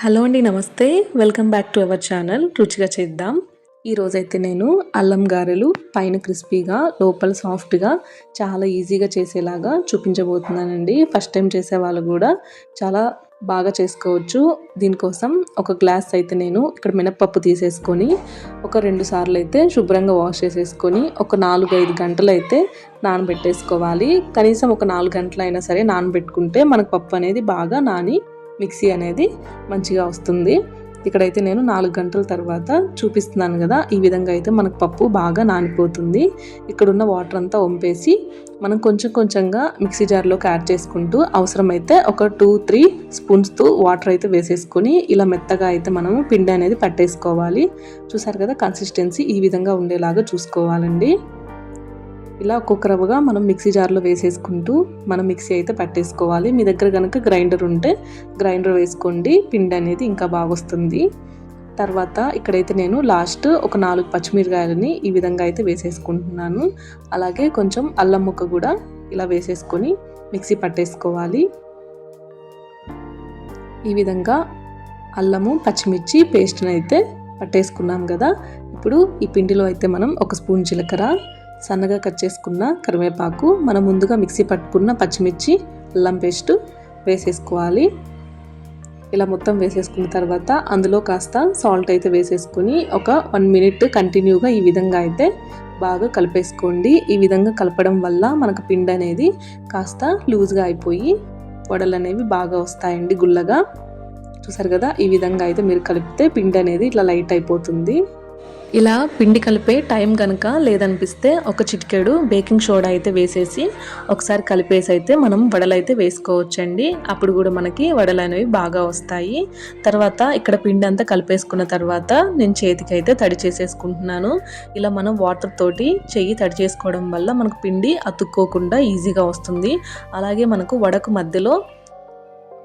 Hello అండి నమస్తే. Welcome back to our channel. రుచిగా చేద్దాం. ఈరోజైతే నేను అల్లం గారెలు పైన క్రిస్పీగా లోపల సాఫ్ట్గా చాలా ఈజీగా చేసేలాగా చూపించబోతున్నానండి. ఫస్ట్ టైం చేసే వాళ్ళు కూడా చాలా బాగా చేసుకోవచ్చు. దీనికోసం ఒక గ్లాస్ అయితే నేను ఇక్కడ మినప్పప్పు తీసేసుకొని ఒక రెండు సార్లు అయితే శుభ్రంగా వాష్ చేసేసుకొని ఒక నాలుగు ఐదు గంటలు అయితే నానబెట్టేసుకోవాలి. కనీసం ఒక నాలుగు గంటలైనా సరే నానబెట్టుకుంటే మనకు పప్పు అనేది బాగా నాని మిక్సీ అనేది మంచిగా వస్తుంది. ఇక్కడైతే నేను నాలుగు గంటల తర్వాత చూపిస్తున్నాను కదా ఈ విధంగా అయితే మనకు పప్పు బాగా నానిపోతుంది. ఇక్కడున్న వాటర్ అంతా వంపేసి మనం కొంచెం కొంచెంగా మిక్సీ జార్లోకి యాడ్ చేసుకుంటూ అవసరమైతే ఒక టూ త్రీ స్పూన్స్తో వాటర్ అయితే వేసేసుకొని ఇలా మెత్తగా అయితే మనము పిండి అనేది పట్టేసుకోవాలి. చూసారు కదా కన్సిస్టెన్సీ ఈ విధంగా ఉండేలాగా చూసుకోవాలండి. ఇలా ఒక్కొక్క రవ్వగా మనం మిక్సీ జార్లో వేసేసుకుంటూ మనం మిక్సీ అయితే పట్టేసుకోవాలి. మీ దగ్గర కనుక గ్రైండర్ ఉంటే గ్రైండర్ వేసుకోండి. పిండి అనేది ఇంకా బాగా వస్తుంది తర్వాత ఇక్కడైతే నేను లాస్ట్ ఒక నాలుగు పచ్చిమిరకాయలని ఈ విధంగా అయితే వేసేసుకుంటున్నాను. అలాగే కొంచెం అల్లం ముక్క కూడా ఇలా వేసేసుకొని మిక్సీ పట్టేసుకోవాలి. ఈ విధంగా అల్లము పచ్చిమిర్చి పేస్ట్ని అయితే పట్టేసుకున్నాం కదా. ఇప్పుడు ఈ పిండిలో అయితే మనం ఒక స్పూన్ జీలకర్ర సన్నగా కట్ చేసుకున్న కరివేపాకు మనం ముందుగా మిక్సీ పట్టుకున్న పచ్చిమిర్చి అల్లం పేస్ట్ వేసేసుకోవాలి. ఇలా మొత్తం వేసేసుకున్న తర్వాత అందులో కాస్త సాల్ట్ అయితే వేసేసుకొని ఒక వన్ మినిట్ కంటిన్యూగా ఈ విధంగా అయితే బాగా కలిపేసుకోండి. ఈ విధంగా కలపడం వల్ల మనకు పిండి అనేది కాస్త లూజ్గా అయిపోయి వడలు అనేవి బాగా వస్తాయండి గుల్లగా. చూసారు కదా ఈ విధంగా అయితే మీరు కలిపితే పిండి అనేది ఇట్లా లైట్ అయిపోతుంది. ఇలా పిండి కలిపే టైం కనుక లేదనిపిస్తే ఒక చిటికెడు బేకింగ్ సోడా అయితే వేసేసి ఒకసారి కలిపేసి అయితే మనం వడలు అయితే వేసుకోవచ్చండి. అప్పుడు కూడా మనకి వడలు అనేవి బాగా వస్తాయి. తర్వాత ఇక్కడ పిండి అంతా కలిపేసుకున్న తర్వాత నేను చేతికి అయితే తడి చేసేసుకుంటున్నాను. ఇలా మనం వాటర్ తోటి చెయ్యి తడి చేసుకోవడం వల్ల మనకు పిండి అతుక్కోకుండా ఈజీగా వస్తుంది. అలాగే మనకు వడకు మధ్యలో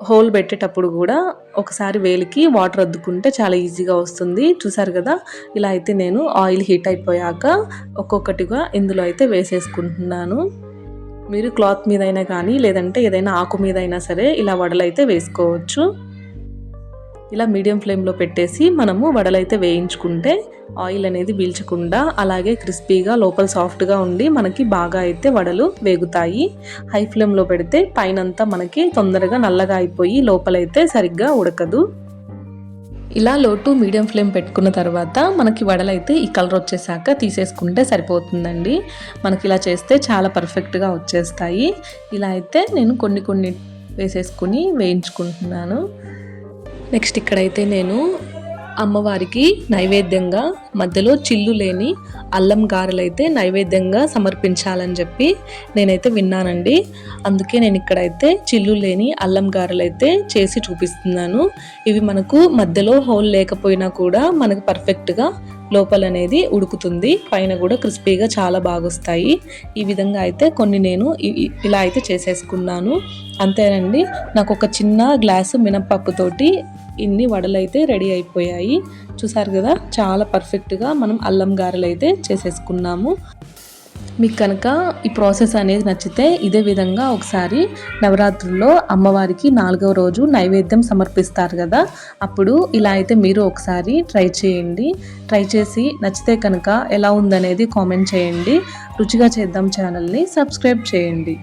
హోల్ పెట్టేటప్పుడు కూడా ఒకసారి వేలికి వాటర్ అద్దుకుంటే చాలా ఈజీగా వస్తుంది. చూసారు కదా? ఇలా అయితే నేను ఆయిల్ హీట్ అయిపోయాక ఒక్కొక్కటిగా ఇందులో అయితే వేసేసుకుంటున్నాను. మీరు క్లాత్ మీదైనా కానీ లేదంటే ఏదైనా ఆకు మీద అయినా సరే ఇలా వడలైతే వేసుకోవచ్చు. ఇలా మీడియం ఫ్లేమ్లో పెట్టేసి మనము వడలైతే వేయించుకుంటే ఆయిల్ అనేది పీల్చకుండా అలాగే క్రిస్పీగా లోపల సాఫ్ట్గా ఉండి మనకి బాగా అయితే వడలు వేగుతాయి. హై ఫ్లేమ్లో పెడితే పైనంతా మనకి తొందరగా నల్లగా అయిపోయి లోపలైతే సరిగ్గా ఉడకదు. ఇలా లోటు మీడియం ఫ్లేమ్ పెట్టుకున్న తర్వాత మనకి వడలైతే ఈ కలర్ వచ్చేసాక తీసేసుకుంటే సరిపోతుందండి. మనకి ఇలా చేస్తే చాలా పర్ఫెక్ట్గా వచ్చేస్తాయి. ఇలా అయితే నేను కొన్ని కొన్ని వేసేసుకుని వేయించుకుంటున్నాను. నెక్స్ట్ ఇక్కడైతే నేను అమ్మవారికి నైవేద్యంగా మధ్యలో చిల్లు లేని అల్లం గారెలు అయితే నైవేద్యంగా సమర్పించాలని చెప్పి నేనైతే విన్నానండి. అందుకే నేను ఇక్కడైతే చిల్లు లేని అల్లం గారెలు అయితే చేసి చూపిస్తున్నాను. ఇవి మనకు మధ్యలో హోల్ లేకపోయినా కూడా మనకు పర్ఫెక్ట్గా లోపల అనేది ఉడుకుతుంది. పైన కూడా క్రిస్పీగా చాలా బాగొస్తాయి. ఈ విధంగా అయితే కొన్ని నేను ఇలా అయితే చేసేసుకున్నాను. అంతేనండి. నాకు ఒక చిన్న గ్లాసు మినప్పప్పుతోటి ఇన్ని వడలు అయితే రెడీ అయిపోయాయి. చూసారు కదా? చాలా పర్ఫెక్ట్గా మనం అల్లం గారెలు అయితే చేసేసుకున్నాము. మీకు కనుక ఈ ప్రాసెస్ అనేది నచ్చితే ఇదే విధంగా ఒకసారి నవరాత్రుల్లో అమ్మవారికి నాలుగవ రోజు నైవేద్యం సమర్పిస్తారు కదా. అప్పుడు ఇలా అయితే మీరు ఒకసారి ట్రై చేయండి. ట్రై చేసి నచ్చితే కనుక ఎలా ఉందనేది కామెంట్ చేయండి. రుచిగా చేద్దాం ఛానల్ని సబ్స్క్రైబ్ చేయండి.